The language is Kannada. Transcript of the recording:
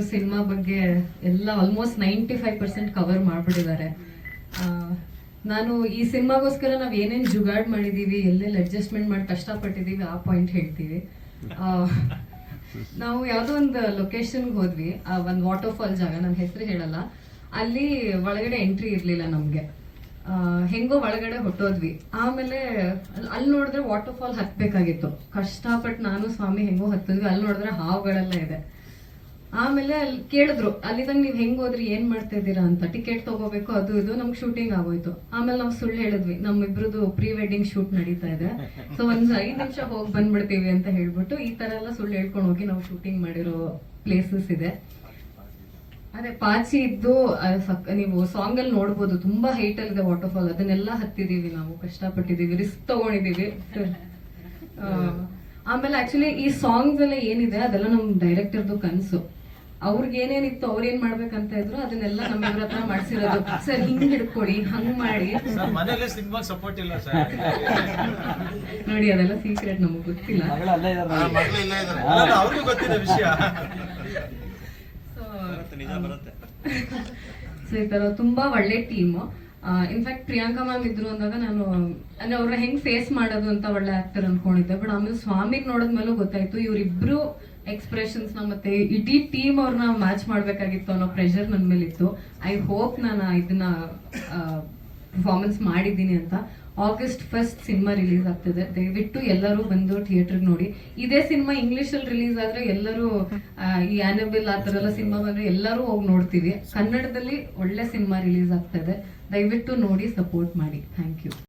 ಸಿನಿಮಾ ಬಗ್ಗೆ ಎಲ್ಲ almost ninety five percent cover ಮಾಡ್ಬಿಟ್ಟಿದ್ದಾರೆ ನಾನು ಈ ಸಿನಿಮಾಗೋಸ್ಕರ ನಾವು ಏನೇನ್ ಜುಗಾಡ್ ಮಾಡಿದೀವಿ, ಎಲ್ಲೆಲ್ಲಿ ಅಡ್ಜಸ್ಟ್ಮೆಂಟ್ ಮಾಡಿ ಕಷ್ಟಪಟ್ಟಿದೀವಿ, ಆ ಪಾಯಿಂಟ್ ಹೇಳ್ತೀವಿ. ನಾವು ಯಾವುದೋ ಒಂದು ಲೊಕೇಶನ್ಗೆ ಹೋದ್ವಿ ಒಂದು ವಾಟರ್ ಫಾಲ್ ಜಾಗ ನನ್ನ ಹೆಸರು ಹೇಳಲ್ಲ. ಅಲ್ಲಿ ಒಳಗಡೆ ಎಂಟ್ರಿ ಇರಲಿಲ್ಲ ನಮಗೆ. ಹೆಂಗೋ ಒಳಗಡೆ ಹೊಟ್ಟೋದ್ವಿ. ಆಮೇಲೆ ಅಲ್- ಅಲ್ಲಿ ನೋಡಿದ್ರೆ ವಾಟರ್ ಫಾಲ್ ಹತ್ಬೇಕಾಗಿತ್ತು. ಕಷ್ಟಪಟ್ಟು ನಾನು, ಸ್ವಾಮಿ ಹೆಂಗೋ ಹತ್ತಿದ್ವಿ. ಅಲ್ಲಿ ನೋಡಿದ್ರೆ ಹಾವುಗಳೆಲ್ಲ ಇದೆ. ಆಮೇಲೆ ಅಲ್ಲಿ ಕೇಳಿದ್ರು ಅಲ್ಲಿದಂಗ ನೀವು ಹೆಂಗ್ ಹೋದ್ರಿ, ಏನ್ ಮಾಡ್ತಾ ಇದ್ದೀರಾ ಅಂತ. ಟಿಕೆಟ್ ತಗೋಬೇಕು, ಅದು ಇದು, ನಮ್ಗೆ ಶೂಟಿಂಗ್ ಆಗೋಯ್ತು. ಆಮೇಲೆ ನಾವು ಸುಳ್ಳು ಹೇಳಿದ್ವಿ ನಮ್ಮಿಬ್ರದ್ದು ಪ್ರೀ ವೆಡ್ಡಿಂಗ್ ಶೂಟ್ ನಡೀತಾ ಇದೆ. ಸೊ ಒಂದ್ ಐದು ನಿಮಿಷ ಹೋಗಿ ಬಂದ್ಬಿಡ್ತೀವಿ ಅಂತ ಹೇಳ್ಬಿಟ್ಟು ಈ ತರ ಎಲ್ಲ ಸುಳ್ಳು ಹೇಳ್ಕೊಂಡು ಹೋಗಿ ನಾವು ಶೂಟಿಂಗ್ ಮಾಡಿರೋ ಪ್ಲೇಸಸ್ ಇದೆ. ಅದೇ ಪಾಚಿ ಇದ್ದು ನೀವು ಸಾಂಗ್ ಅಲ್ಲಿ ನೋಡ್ಬೋದು, ತುಂಬಾ ಹೈಟ್ ಅಲ್ಲಿ ಇದೆ ವಾಟರ್ ಫಾಲ್ ಅದನ್ನೆಲ್ಲ ಹತ್ತಿದೀವಿ ನಾವು, ಕಷ್ಟಪಟ್ಟಿದೀವಿ ರಿಸ್ಕ್ ತಗೊಂಡಿದೀವಿ. ಆಮೇಲೆ ಆಕ್ಚುಲಿ ಈ ಸಾಂಗ್ಸ್ ಎಲ್ಲ ಏನಿದೆ, ಅದೆಲ್ಲ ನಮ್ ಡೈರೆಕ್ಟರ್ದು ಕನ್ಸು. ಅವ್ರಿಗೆ ಏನೇನಿತ್ತು ಅವ್ರ ಏನ್ ಮಾಡ್ಬೇಕಂತ ಇದ್ರು ಅದನ್ನೆಲ್ಲ ನಮ್ಮಿಬ್ರ ಹತ್ರ ಮಾಡ್ಸಿರೋದು. ಸರ್ ಹಿಂಗ್ ಹಿಡ್ಕೊಡಿ ಹಂಗ್ ಮಾಡಿ. ಸರ್ ಮನೇಲಿ ಸಿನಿಮಾಗ್ ಸಪೋರ್ಟ್ ಇಲ್ಲ ಸರ್. ನೋಡಿ ಅದೆಲ್ಲ ಸೀಕ್ರೆಟ್ ನಮಗ್ ಗೊತ್ತಿಲ್ಲ. ಸೊ ಈ ತರ ತುಂಬಾ ಒಳ್ಳೆ ಟೀಮ್ ಇನ್ಫ್ಯಾಕ್ಟ್ ಪ್ರಿಯಾಂಕಾ ಮ್ಯಾಮ್ ಇದ್ರು ಅಂದಾಗ ನಾನು ಅಂದ್ರೆ ಅವ್ರ ಹೆಂಗ್ ಫೇಸ್ ಮಾಡೋದು ಅಂತ ಒಳ್ಳೆ ಆಕ್ಟರ್ ಅನ್ಕೊಂಡಿದ್ದೆ. ಬಟ್ ಆಮೇಲೆ ಸ್ವಾಮಿಗ್ ನೋಡಿದ್ಮೇಲೂ ಗೊತ್ತಾಯ್ತು ಇವ್ರಿಬ್ರು ಎಕ್ಸ್ಪ್ರೆಷನ್ಸ್ನ ಮತ್ತೆ ಇಡೀ ಟೀಮ್ ಅವ್ರನ್ನ ಮ್ಯಾಚ್ ಮಾಡ್ಬೇಕಾಗಿತ್ತು ಅನ್ನೋ ಪ್ರೆಷರ್ ನನ್ ಮೇಲೆ ಇತ್ತು ಐ ಹೋಪ್ ನಾನು ಇದನ್ನ ಪರ್ಫಾರ್ಮೆನ್ಸ್ ಮಾಡಿದ್ದೀನಿ ಅಂತ. ಆಗಸ್ಟ್ ಫಸ್ಟ್ ಸಿನಿಮಾ ರಿಲೀಸ್ ಆಗ್ತಿದೆ. ದಯವಿಟ್ಟು ಎಲ್ಲರೂ ಬಂದು ಥಿಯೇಟರ್ ನೋಡಿ. ಇದೇ ಸಿನಿಮಾ ಇಂಗ್ಲಿಷ್ ಅಲ್ಲಿ ರಿಲೀಸ್ ಆದ್ರೆ ಎಲ್ಲರೂ ಈ ಆನಬಿಲ್ ಆ ತರ ಎಲ್ಲ ಸಿನಿಮಾ ಬಂದ್ರೆ ಎಲ್ಲರೂ ಹೋಗಿ ನೋಡ್ತೀವಿ. ಕನ್ನಡದಲ್ಲಿ ಒಳ್ಳೆ ಸಿನಿಮಾ ರಿಲೀಸ್ ಆಗ್ತಾ ದಯವಿಟ್ಟು ನೋಡಿ ಸಪೋರ್ಟ್ ಮಾಡಿ. Thank you